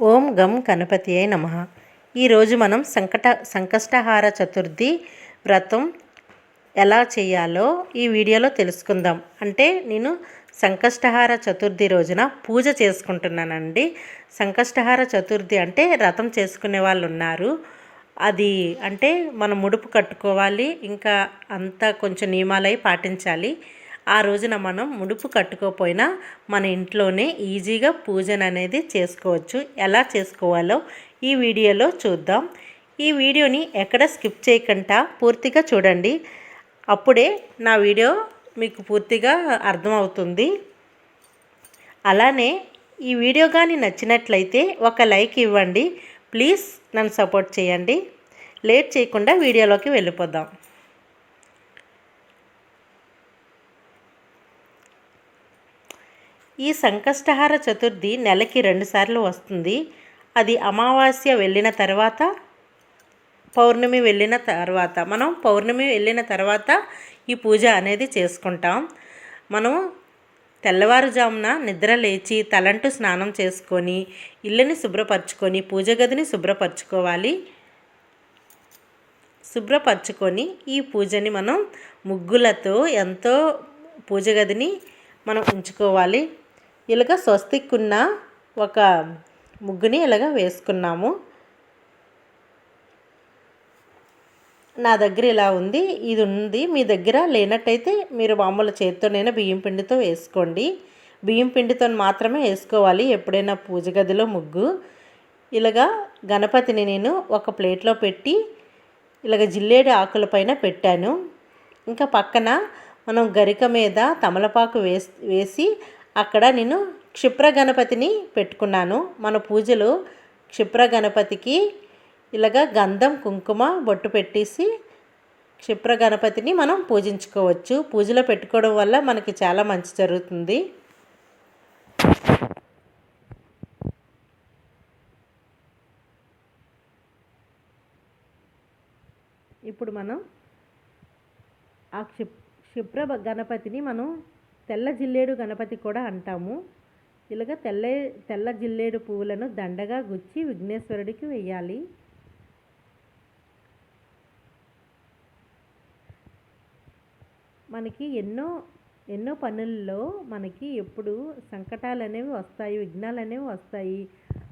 ఓం గం గణపతి అయి నమ ఈరోజు మనం సంకట సంకష్టహార చతుర్థి వ్రతం ఎలా చేయాలో ఈ వీడియోలో తెలుసుకుందాం. అంటే నేను సంకష్టహార చతుర్థి రోజున పూజ చేసుకుంటున్నానండి. సంకష్టహార చతుర్థి అంటే వ్రతం చేసుకునే వాళ్ళు ఉన్నారు అది అంటే మనం ముడుపు కట్టుకోవాలి ఇంకా అంతా కొంచెం నియమాలై పాటించాలి. ఆ రోజున మనం ముడుపు కట్టుకోపోయినా మన ఇంట్లోనే ఈజీగా పూజన అనేది చేసుకోవచ్చు. ఎలా చేసుకోవాలో ఈ వీడియోలో చూద్దాం. ఈ వీడియోని ఎక్కడ స్కిప్ చేయకుండా పూర్తిగా చూడండి. అప్పుడే నా వీడియో మీకు పూర్తిగా అర్థమవుతుంది. అలానే ఈ వీడియో కానీ నచ్చినట్లయితే ఒక లైక్ ఇవ్వండి. ప్లీజ్ నన్ను సపోర్ట్ చేయండి. లేట్ చేయకుండా వీడియోలోకి వెళ్ళిపోదాం. ఈ సంకష్టహార చతుర్థి నెలకి రెండుసార్లు వస్తుంది. అది అమావాస్య వెళ్ళిన తర్వాత పౌర్ణమి వెళ్ళిన తర్వాత. మనం పౌర్ణమి వెళ్ళిన తర్వాత ఈ పూజ అనేది చేసుకుంటాం. మనం తెల్లవారుజామున నిద్ర లేచి తలంటు స్నానం చేసుకొని ఇల్లుని శుభ్రపరచుకొని పూజ గదిని శుభ్రపరచుకోవాలి. శుభ్రపరచుకొని ఈ పూజని మనం ముగ్గులతో ఎంతో పూజ గదిని మనం ఉంచుకోవాలి. ఇలాగ స్వస్తిక్ ఉన్న ఒక ముగ్గుని ఇలాగ వేసుకున్నాము. నా దగ్గర ఇలా ఉంది ఇది ఉంది. మీ దగ్గర లేనట్టయితే మీరు మామూలు చేత్తోనైనా బియ్యం పిండితో వేసుకోండి. బియ్యం పిండితో మాత్రమే వేసుకోవాలి ఎప్పుడైనా పూజ గదిలో ముగ్గు. ఇలాగా గణపతిని నేను ఒక ప్లేట్లో పెట్టి ఇలాగ జిల్లేడు ఆకుల పైన పెట్టాను. ఇంకా పక్కన మనం గరిక మీద తమలపాకు వేసి వేసి అక్కడ నేను క్షిప్ర గణపతిని పెట్టుకున్నాను. మన పూజలో క్షిప్ర గణపతికి ఇలాగ గంధం కుంకుమ బొట్టు పెట్టేసి క్షిప్ర గణపతిని మనం పూజించుకోవచ్చు. పూజలో పెట్టుకోవడం వల్ల మనకి చాలా మంచి జరుగుతుంది. ఇప్పుడు మనం ఆ క్షిప్ క్షిప్ర గణపతిని మనం తెల్ల జిల్లేడు గణపతి కూడా అంటాము. ఇలాగ తెల్ల తెల్ల జిల్లేడు పువ్వులను దండగా గుచ్చి విఘ్నేశ్వరుడికి వెయ్యాలి మనకి ఎన్నో ఎన్నో పనుల్లో మనకి ఎప్పుడు సంకటాలు అనేవి వస్తాయి విఘ్నాలు అనేవి వస్తాయి.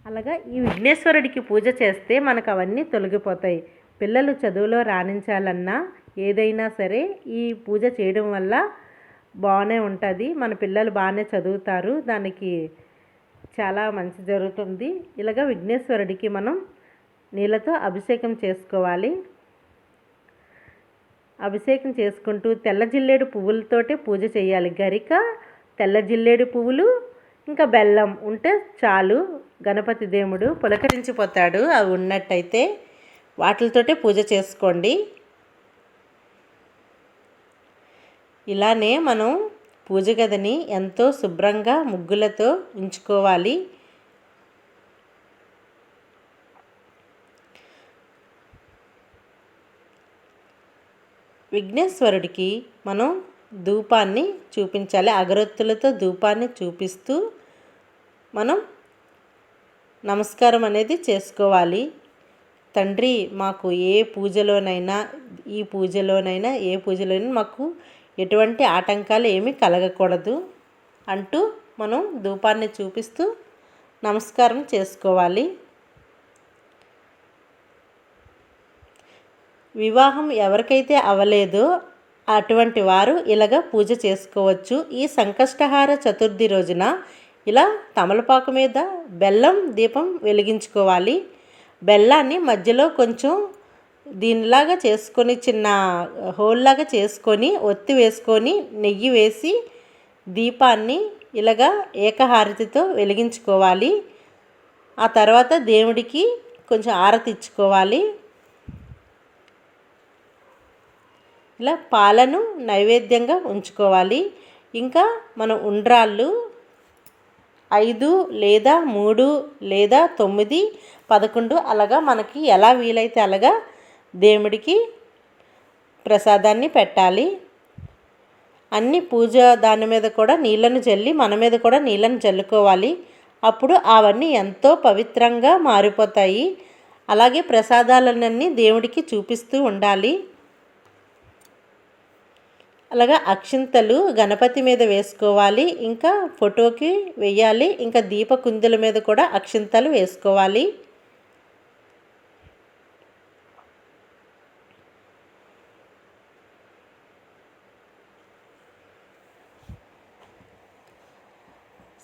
అలాగా ఈ విఘ్నేశ్వరుడికి పూజ చేస్తే మనకు అవన్నీ తొలగిపోతాయి. పిల్లలు చదువులో రాణించాలన్నా ఏదైనా సరే ఈ పూజ చేయడం వల్ల బాగానే ఉంటుంది. మన పిల్లలు బాగానే చదువుతారు. దానికి చాలా మంచి జరుగుతుంది. ఇలాగ విఘ్నేశ్వరుడికి మనం నీళ్ళతో అభిషేకం చేసుకోవాలి. అభిషేకం చేసుకుంటూ తెల్ల జిల్లేడు పువ్వులతోటే పూజ చేయాలి. గరిక తెల్ల జిల్లేడు పువ్వులు ఇంకా బెల్లం ఉంటే చాలు. గణపతి దేవుడు పులకరించిపోతాడు. అవి ఉన్నట్టయితే వాటితోటే పూజ చేసుకోండి. ఇలానే మనం పూజ గదిని ఎంతో శుభ్రంగా ముగ్గులతో ఉంచుకోవాలి. విఘ్నేశ్వరుడికి మనం ధూపాన్ని చూపించాలి. అగరొత్తులతో ధూపాన్ని చూపిస్తూ మనం నమస్కారం అనేది చేసుకోవాలి. తండ్రి మాకు ఏ పూజలోనైనా ఈ పూజలోనైనా ఏ పూజలోనైనా మాకు ఎటువంటి ఆటంకాలు ఏమీ కలగకూడదు అంటూ మనం ధూపాన్ని చూపిస్తూ నమస్కారం చేసుకోవాలి. వివాహం ఎవరికైతే అవ్వలేదో అటువంటి వారు ఇలాగ పూజ చేసుకోవచ్చు. ఈ సంకష్టహార చతుర్థి రోజున ఇలా తమలపాకు మీద బెల్లం దీపం వెలిగించుకోవాలి. బెల్లాన్ని మధ్యలో కొంచెం దీనిలాగా చేసుకొని చిన్న హోల్లాగా చేసుకొని ఒత్తి వేసుకొని నెయ్యి వేసి దీపాన్ని ఇలాగా ఏకహారతితో వెలిగించుకోవాలి. ఆ తర్వాత దేవుడికి కొంచెం ఆరతి ఇచ్చుకోవాలి. ఇలా పాలను నైవేద్యంగా ఉంచుకోవాలి. ఇంకా మనం ఉండ్రాళ్ళు ఐదు లేదా మూడు లేదా తొమ్మిది పదకొండు అలాగా మనకి ఎలా వీలైతే అలాగా దేవుడికి ప్రసాదాన్ని పెట్టాలి. అన్ని పూజ దాని మీద కూడా నీళ్ళను చల్లి మన మీద కూడా నీళ్ళను చల్లుకోవాలి అప్పుడు అవన్నీ ఎంతో పవిత్రంగా మారిపోతాయి. అలాగే ప్రసాదాలన్నీ దేవుడికి చూపిస్తూ ఉండాలి. అలాగా అక్షింతలు గణపతి మీద వేసుకోవాలి. ఇంకా ఫోటోకి వేయాలి. ఇంకా దీపకుందుల మీద కూడా అక్షింతలు వేసుకోవాలి.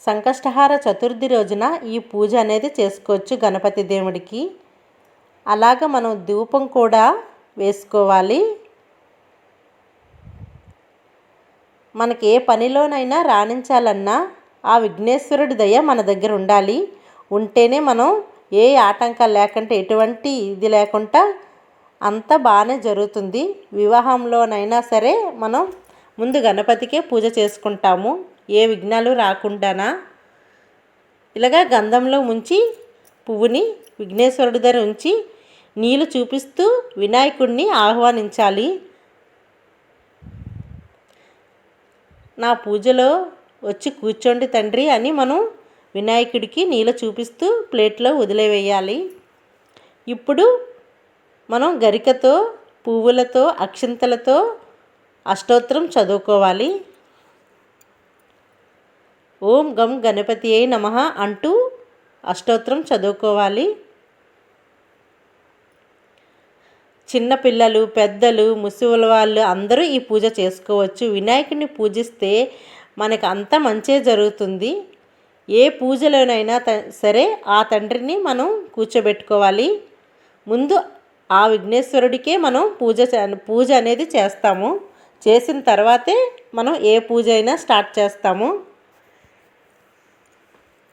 సంకష్టహార చతుర్థి రోజున ఈ పూజ అనేది చేసుకోవచ్చు గణపతి దేవుడికి. అలాగ మనం ధూపం కూడా వేసుకోవాలి. మనకి ఏ పనిలోనైనా రాణించాలన్నా ఆ విఘ్నేశ్వరుడి దయ మన దగ్గర ఉండాలి. ఉంటేనే మనం ఏ ఆటంకాలు లేకుండా ఎటువంటి ఇది లేకుండా అంత బాగానే జరుగుతుంది. వివాహంలోనైనా సరే మనం ముందు గణపతికే పూజ చేసుకుంటాము. ఏ విఘ్నాలు రాకుండానా? ఇలాగా గంధంలో ముంచి పువ్వుని విఘ్నేశ్వరుడి దగ్గర ఉంచి నీళ్ళు చూపిస్తూ వినాయకుడిని ఆహ్వానించాలి. నా పూజలో వచ్చి కూర్చోండి తండ్రి అని మనం వినాయకుడికి నీళ్ళు చూపిస్తూ ప్లేట్లో వదిలేవేయాలి. ఇప్పుడు మనం గరికతో పువ్వులతో అక్షింతలతో అష్టోత్తరం చదువుకోవాలి. ఓం గం గణపతి అయి నమ అంటూ అష్టోత్తరం చదువుకోవాలి. చిన్నపిల్లలు పెద్దలు ముసివుల వాళ్ళు అందరూ ఈ పూజ చేసుకోవచ్చు. వినాయకుడిని పూజిస్తే మనకు అంత మంచే జరుగుతుంది. ఏ పూజలోనైనా త సరే ఆ తండ్రిని మనం కూర్చోబెట్టుకోవాలి. ముందు ఆ విఘ్నేశ్వరుడికే మనం పూజ పూజ అనేది చేస్తాము. చేసిన తర్వాతే మనం ఏ పూజ అయినా స్టార్ట్ చేస్తాము.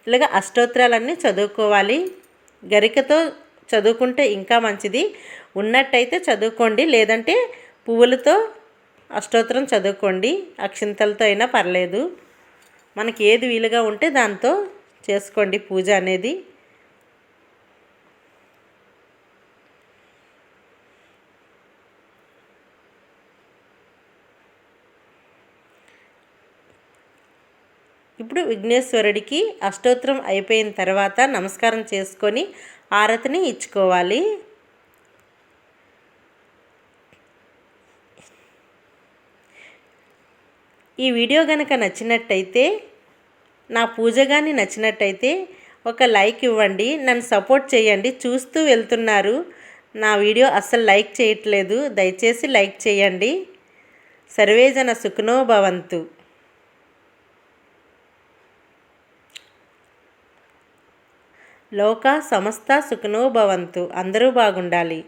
ఇలాగ అష్టోత్తరాలన్నీ చదువుకోవాలి. గరికతో చదువుకుంటే ఇంకా మంచిది. ఉన్నట్టయితే చదువుకోండి. లేదంటే పువ్వులతో అష్టోత్తరం చదువుకోండి. అక్షింతలతో అయినా పర్లేదు. మనకి ఏది వీలుగా ఉంటే దాంతో చేసుకోండి పూజ అనేది. ఇప్పుడు విఘ్నేశ్వరుడికి అష్టోత్తరం అయిపోయిన తర్వాత నమస్కారం చేసుకొని ఆరతిని ఇచ్చుకోవాలి. ఈ వీడియో కనుక నచ్చినట్టయితే నా పూజ కానీ నచ్చినట్టయితే ఒక లైక్ ఇవ్వండి. నన్ను సపోర్ట్ చేయండి. చూస్తూ వెళ్తున్నారు. నా వీడియో అస్సలు లైక్ చేయట్లేదు. దయచేసి లైక్ చేయండి. సర్వేజన సుఖనో భవంతు. లోక సమస్త సుఖనోభవంతు అందరూ బాగుండాలి.